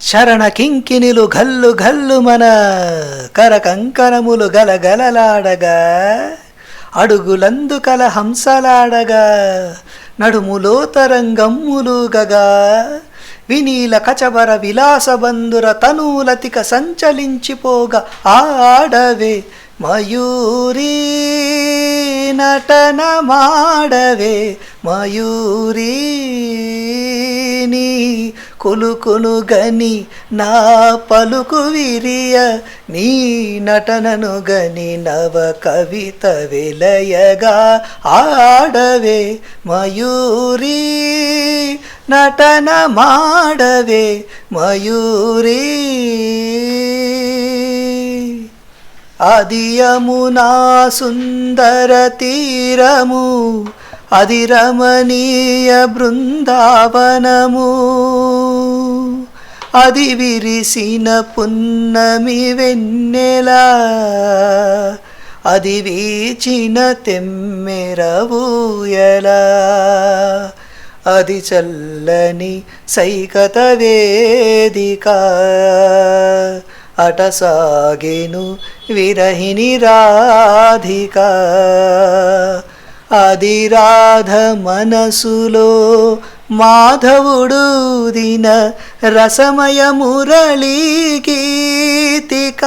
శరణ కింకినిలు గల్లు గల్లు మన కర కంకరములు గలగలలాడగా. అడుగులందు కల హంసలాడగా. నడుములో తరంగమ్ములుగగా. వినీల కచబర విలాసబంధుర తనూలతిక సంచలించిపోగా ఆడవే. మయూరీ నటన మాడవే మయూరీ నీ కొలుకును గని నా పలుకు విరియ నీ నటనను గని నవ కవిత వెలయగా ఆడవే మయూరీ నటన మాడవే మయూరీ అదియమునా సుందర తీరము అది రమణీయ బృందావనము. అది విరిసిన పున్నమి వెన్నెల అది వీచిన తెమ్మెరవూయల అది చల్లని సైకత వేదిక అట సాగెను విరహిణి రాధిక. అది రాధ మనసులో మాధవుడు దిన రసమయ మురళీ గీతిక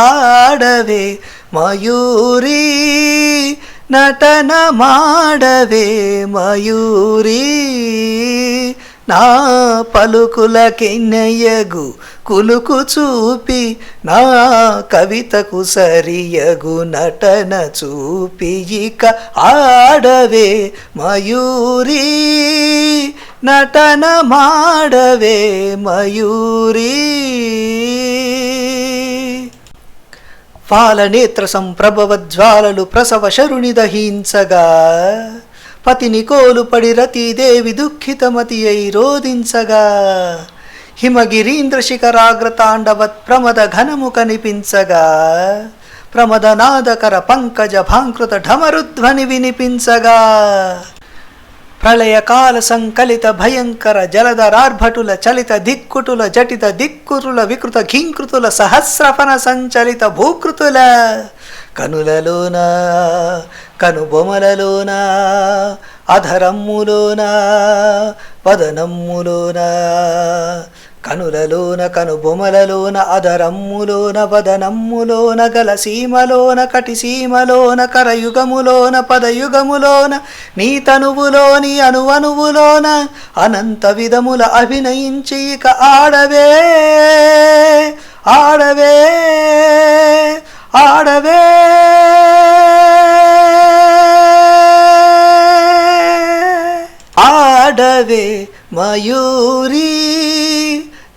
ఆడవే మయూరీ నటన మాడవే మయూరీ నా పలుకుల కెన్నయ్యగు కులుకు చూపి నా కవితకు సరియగు నటన చూపి ఇక ఆడవే మయూరీ నటన మాడవే మయూరీ. పాలనేత్ర సంప్రభవజ్వాలలు ప్రసవ శరుణి దహించగా పతిని కోలుపడి రతీదేవి దుఃఖితమతి అయి రోధించగా. హిమగిరీంద్ర శిఖరాగ్ర తాండవత్ ప్రమద ఘనము కనిపించగా. ప్రమదనాదకర పంకజ భాంకృత ఢమరుధ్వని వినిపించగా. ప్రళయకాల సంకలిత భయంకర జలధరార్భటుల చలిత దిక్కుటుల జటిత దిక్కురుల వికృత ఘీంకృతుల సహస్రఫన సంచలిత భూకృతుల కనులలోన కనుబొమలలోన అధరమ్ములోన వదనమ్ములోన? కనులలోన కనుబొమలలోన అధరమ్ములోన వదనమ్ములోన గల సీమలోన కటిసీమలోన కరయుగములోన పదయుగములోన నీ తనువులోని అనువనువులోన అనంత విధముల అభినయించి ఇక ఆడవే ఆడవే ఆడవే. ఆడవే మయూరీ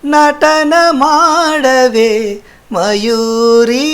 నటన మాడవే మయూరీ